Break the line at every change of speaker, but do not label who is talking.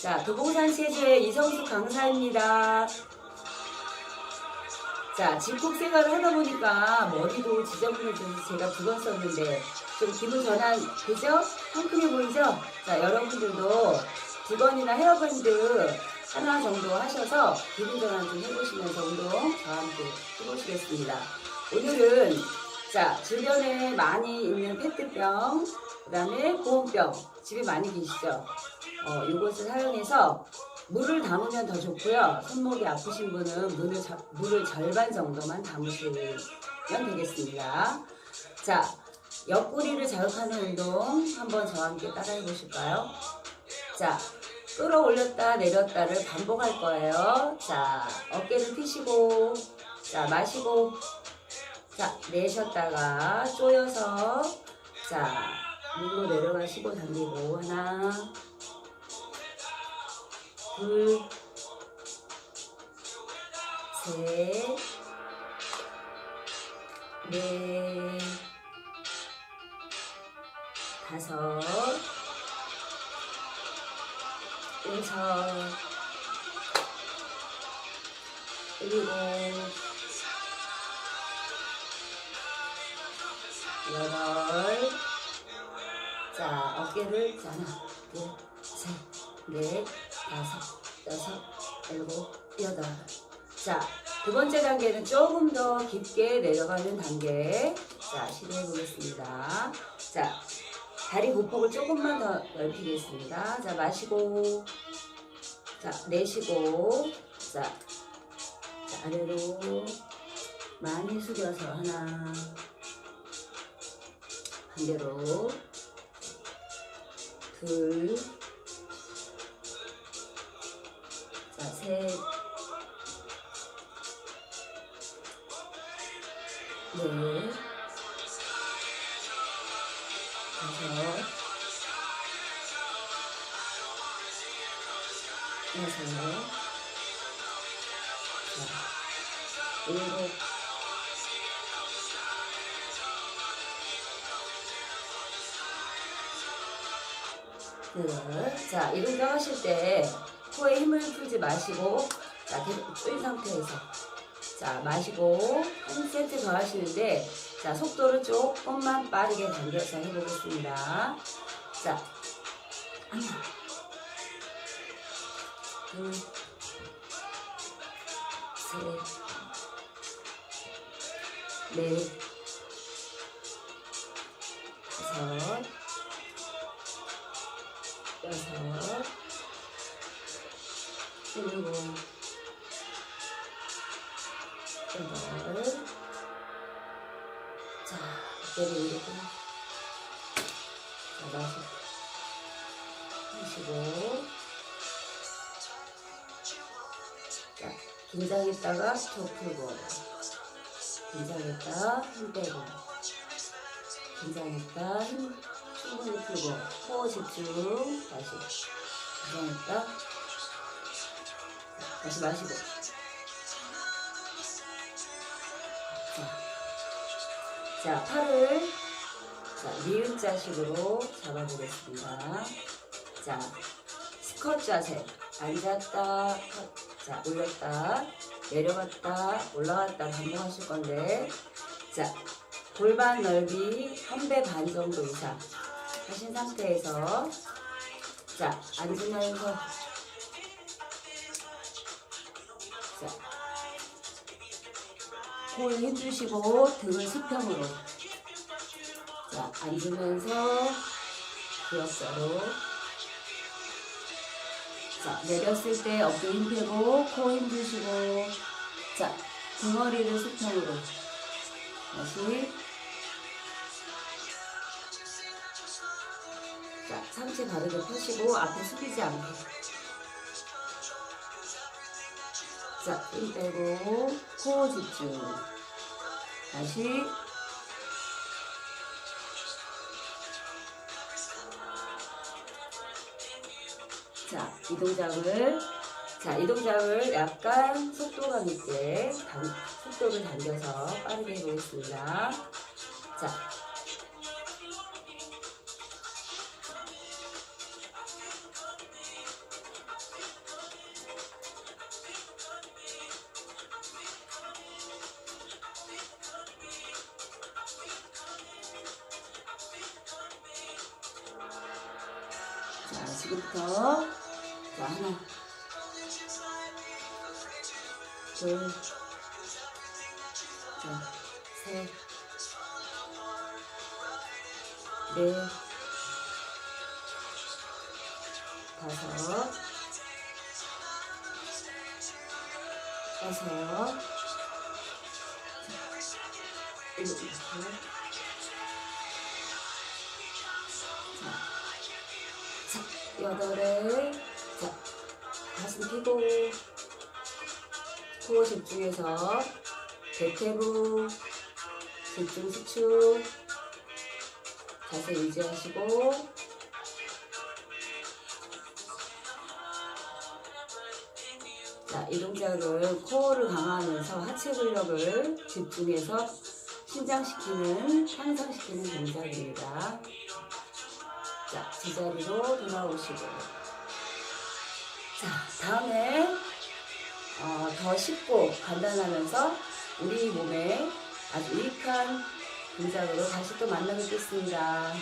자, 도봉산 체조의 이성수 강사입니다. 자, 집콕 생활을 하다 보니까 머리도 지저분해져서 제가 두 번 썼는데 좀 기분 전환 되죠? 상큼해 보이죠? 자, 여러분들도 두 번이나 헤어밴드 하나 정도 하셔서 기분 전환 좀 해보시면서 운동 저와 함께 해보시겠습니다. 오늘은 자, 주변에 많이 있는 페트병, 그 다음에 보온병, 집에 많이 계시죠? 어, 이것을 사용해서 물을 담으면 더 좋고요. 손목이 아프신 분은 물을, 자- 물을 절반 정도만 담으시면 되겠습니다. 자, 옆구리를 자극하는 운동 한번 저와 함께 따라해 보실까요? 자, 끌어올렸다 내렸다를 반복할 거예요. 자, 어깨를 펴시고, 자, 마시고, 자, 내쉬었다가 쪼여서, 자, 물로 내려가시고 당기고, 하나, 둘, 셋, 넷, 다섯, 여섯, 일곱, 여덟, 자, 어깨를 자, 하나, 둘, 셋, 넷, 다섯, 여섯, 일곱, 여덟. 자, 두 번째 단계는 조금 더 깊게 내려가는 단계. 자, 시도해 보겠습니다. 자, 다리 보폭을 조금만 더 넓히겠습니다. 자, 마시고, 자, 내쉬고, 자, 자 아래로 많이 숙여서 하나, 반대로, 둘, 자, 셋, 넷, 다섯, 여섯, 자, 일곱, 여덟. 자, 이렇게 하실 때 코에 힘을 풀지 마시고, 자, 계속 뜬 상태에서. 자, 마시고, 한 세트 더 하시는데, 자, 속도를 조금만 빠르게 당겨서 해보겠습니다. 자, 하나, 둘, 셋, 넷, 일곱, 여덟. 자, 이렇게. 자, 마시, 마시고. 자, 긴장했다가 톡 풀고. 긴장했다, 힘 빼고. 긴장했다, 힘 충분히 풀고. 코 집중. 다시. 긴장했다. 자, 다시 마시고. 자, 자 팔을 자, 니은 자식으로 잡아보겠습니다. 자, 스컷 자세. 앉았다, 컷. 자, 올렸다, 내려갔다, 올라갔다 반복하실 건데, 자, 골반 넓이 한 배 반 정도 이상 하신 상태에서, 자, 앉으면서, 코에 힘주시고 등을 수평으로 자 앉으면서 기역자로 자 내렸을 때 어깨 힘 빼고 코 힘 주시고 자 등허리를 수평으로 다시 자 상체 바르게 펴시고 앞에 숙이지 않게 자, 힘 빼고 코 집중. 다시 자, 이 동작을 자, 이 동작을 약간 속도감 있게 당, 속도를 당겨서 빠르게 해보겠습니다. 자, 자, 지금부터 자, 하나, 둘, 자, 셋, 넷, 다섯, 여섯, 일곱, 여덟에 자 가슴 펴고 코어 집중해서 대퇴부 집중 수축 자세 유지하시고. 자, 이 동작을 코어를 강화하면서 하체 근력을 집중해서 신장시키는, 향상시키는 동작입니다. 자, 제자리로 돌아오시고. 자, 다음에 어, 더 쉽고 간단하면서 우리 몸에 아주 유익한 동작으로 다시 또 만나 뵙겠습니다.